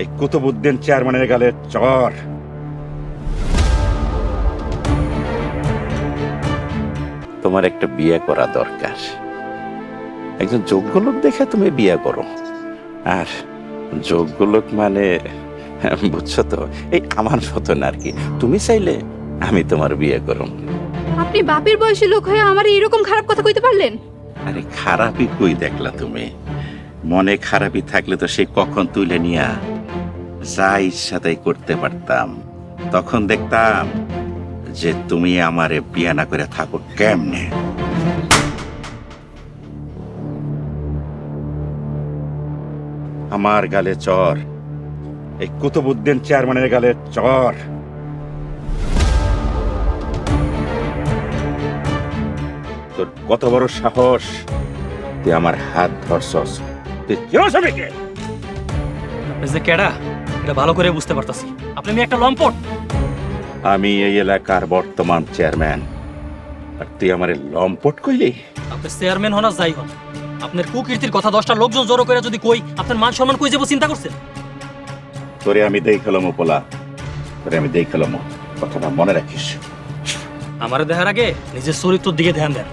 এই কুতুবুদ্দিন চেয়ারম্যানের গালে চর। তোমার একটা বিয়ে করা দরকার। একজন যোগ্য লোক দেখে তুমি বিয়ে করো। আর যোগ্য লোক মানে বুঝছ তো এই আমার মতন আর কি। তুমি চাইলে আমি তোমার বিয়ে করো আপনি বাপের বয়সী লোক হয়ে আমার এরকম খারাপ কথা কইতে পারলেন? আরে খারাপই কই দেখলা তুমি? মনে খারাপই থাকলে তো সে কখন তুলে নিয়া যা ইচ্ছা তাই করতে পারতাম, তখন দেখতাম যে তুমি আমারে বিয়ে না করে থাকো কেমনে? আমার গালে চর, এই কুতুবুদ্দিন চেয়ারম্যানের গালে চর। তোর কত বড় সাহস, তুই আমার হাত ধরছস। তুই কেউ সবে কে কেডা? এটা ভালো করে বুঝতে পারতাছি। আপনি মেয়ে একটা লম্পট? আমি এই এলাকার বর্তমান চেয়ারম্যান। আর তুই আমার লম্পট কইলি? আপনি চেয়ারম্যান হন আর যাই হন। আপনার কুকীর্তির কথা দশটা লোকজন জড়ো করে যদি কই আপনার মান সম্মান কই যাব চিন্তা করছেন? তোরে আমি দেখালাম পোলা তোরে আমি দেখালাম কথাটা মনে রাখিস। আমার দেখার আগে নিজের চরিত্রের দিকে ধ্যান দেন।